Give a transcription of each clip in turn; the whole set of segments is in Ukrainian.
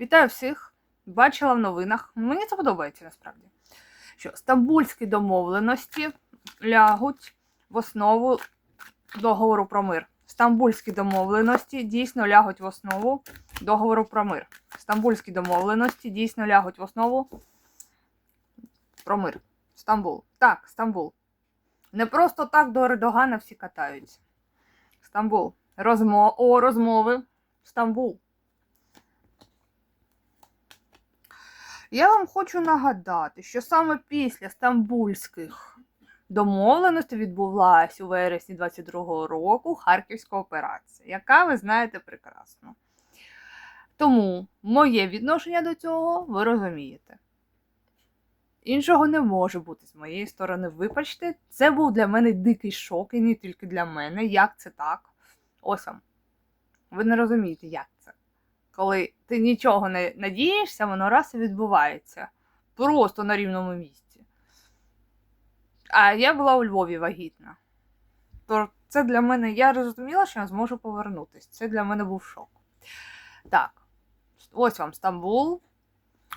Вітаю всіх! Бачила в новинах. Мені це подобається насправді. Що стамбульські домовленості лягуть в основу договору про мир. Стамбульські домовленості дійсно лягуть в основу договору про мир. Стамбульські домовленості дійсно лягуть в основу про мир. Стамбул. Так, Стамбул. Не просто так до Ердогана всі катаються. Стамбул. Розмо... О, розмови. Стамбул. Я вам хочу нагадати, що саме після стамбульських домовленостей відбулася у вересні 22-го року Харківська операція, яка ви знаєте прекрасно. Тому моє відношення до цього ви розумієте. Іншого не може бути з моєї сторони. Вибачте, це був для мене дикий шок, і не тільки для мене. Як це так? Ось. Ви не розумієте, як. Коли ти нічого не надієшся, воно раз і відбувається. Просто на рівному місці. А я була у Львові вагітна. То це для мене, я розуміла, що я зможу повернутися. Це для мене був шок. Так, ось вам Стамбул.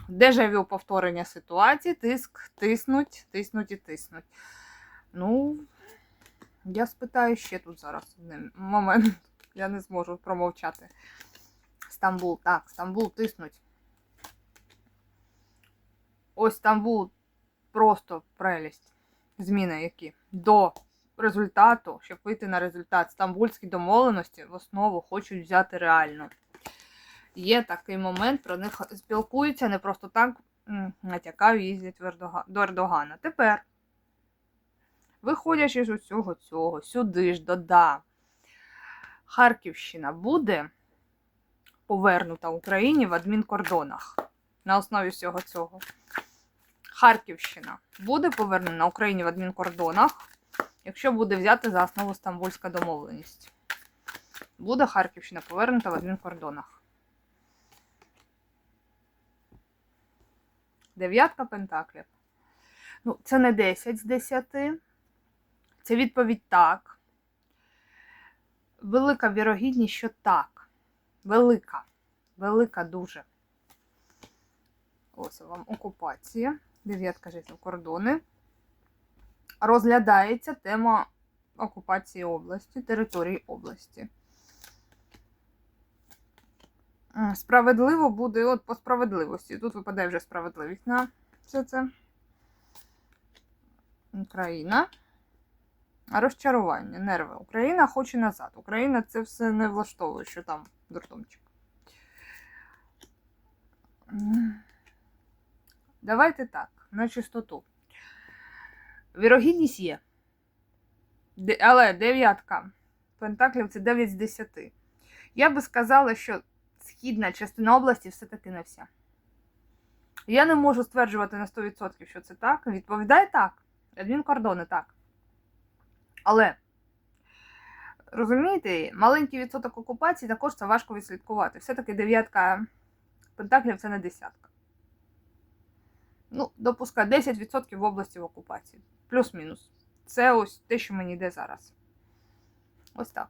Дежавю повторення ситуації, тиск, тиснуть, тиснуть і тиснуть. Ну, я спитаю ще тут зараз один момент. Я не зможу промовчати. Стамбул, так, Стамбул тиснуть. Ось Стамбул просто прелість. Зміни які. До результату, щоб вийти на результат. Стамбульські домовленості в основу хочуть взяти реально. Є такий момент, про них спілкуються не просто так м, натякаю, їздять до Ердогана. Тепер, виходячи з усього цього, сюди ж дода, Харківщина буде повернута Україні в адмінкордонах на основі всього цього. Харківщина буде повернена Україні в адмінкордонах, якщо буде взяти за основу Стамбульська домовленість. Буде Харківщина повернута в адмінкордонах. Дев'ятка пентаклів. Ну, це не 10 з 10. Це відповідь так. Велика вірогідність, що так. Велика. Велика дуже. Ось вам окупація. Дев'ятка життів кордони. Розглядається тема окупації області, території області. Справедливо буде, от по справедливості. Тут випадає вже справедливість на все це. Україна. Розчарування, нерви. Україна хоче назад. Україна це все не влаштовує, що там дурдомчик. Давайте так, на чистоту. Вірогідність є. Але дев'ятка пентаклів це 9 з 10. Я би сказала, що східна частина області все-таки не вся. Я не можу стверджувати на 100%, що це так. Відповідає так. Адмінкордони так. Але, розумієте, маленький відсоток окупації також це важко відслідкувати. Все-таки дев'ятка пентаклів це не десятка. Ну, допускаю, 10% в області в окупації. Плюс-мінус. Це ось те, що мені йде зараз. Ось так.